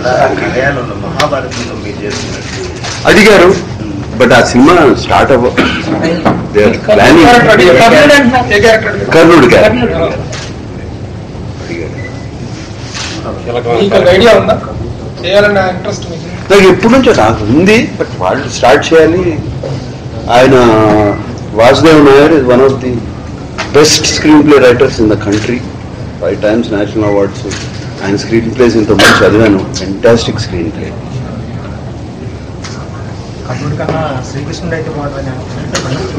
చాలా మలయాళంలో మహాభారతంలో మీరు చేస్తున్నట్టు అడిగారు బట్ ఆ సినిమా స్టార్ట్ అవ్వ ప్లానింగ్ కర్ణుడు నాకు ఎప్పటి నుంచో నాకు ఉంది బట్ వాళ్ళు స్టార్ట్ చేయాలి. ఆయన Vasudev Nair is one of the best screen play writers in the country five times national awards ఆయన స్క్రీన్ ప్లేస్ ఇంతకుముందు చదివాను. ఫెంటాస్టిక్ స్క్రీన్ ప్లే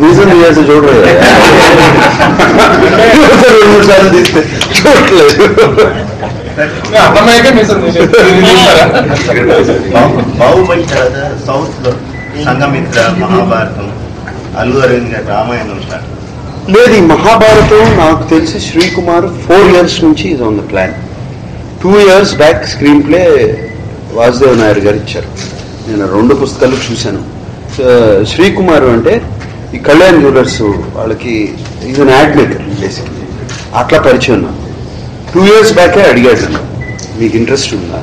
రీజన్ చూడలేదు రెండు సార్లు తీస్తే చూడలేదు. బాహుబలి తర్వాత సౌత్లో సంగమిత్ర మహాభారతం అల్లు అరవింద్ గారి రామాయణం స్టార్ట్. లేదు ఈ మహాభారతం నాకు తెలిసి శ్రీకుమార్ ఫోర్ ఇయర్స్ నుంచి ఇది on the plan two years back screen play Vasudev Nair గారు ఇచ్చారు. నేను రెండు పుస్తకాలు చూశాను. శ్రీకుమార్ అంటే ఈ కళ్యాణ్ జ్యువెలర్స్ వాళ్ళకి ఇది యాడ్ మేకర్ బేసిక్ అట్లా పరిచయం నాకు. టూ ఇయర్స్ బ్యాకే అడిగాడు నన్ను, మీకు ఇంట్రెస్ట్ ఉందా?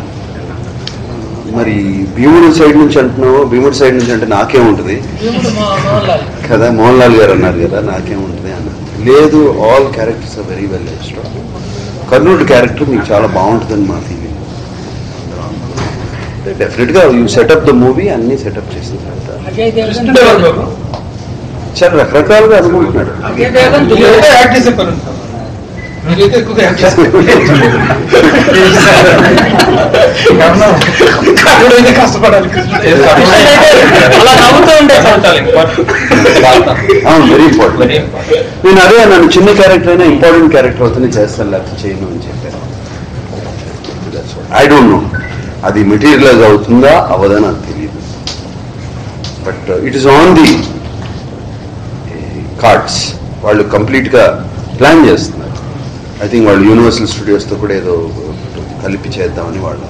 మరి భీముడి సైడ్ నుంచి అంటున్నావు? భీముడి సైడ్ నుంచి అంటే నాకేముంటుంది కదా మోహన్ లాల్ గారు అన్నారు కదా నాకేముంటుంది అన్న లేదు all characters are very well strong Kurnool character మీకు చాలా బాగుంటుందని మా ఫీలింగ్ డెఫినెట్ గా యూ సెటప్ ద మూవీ అన్ని సెటప్ చేసిన తర్వాత కృష్ణుడు ఎవరు బాబు? చాలా రకరకాలుగా అనుకుంటున్నాడు కష్టపడాలి. అలా నవ్వుతూ ఉంటే చాలు. అవును వెరీ ఇంపార్టెంట్ నేను అదే నన్ను చిన్న క్యారెక్టర్ అయినా ఇంపార్టెంట్ క్యారెక్టర్ అవుతుంది చేస్తాను లేకపోతే చేయను అని చెప్పాను. ఐ డోంట్ నో అది మెటీరియలైజ్ అవుతుందా అవదా నాకు తెలియదు but it is on the cards వాళ్ళు కంప్లీట్గా ప్లాన్ చేస్తున్నారు. ఐ థింక్ వాళ్ళు యూనివర్సల్ స్టూడియోస్తో కూడా ఏదో కలిపి చేద్దామని వాళ్ళ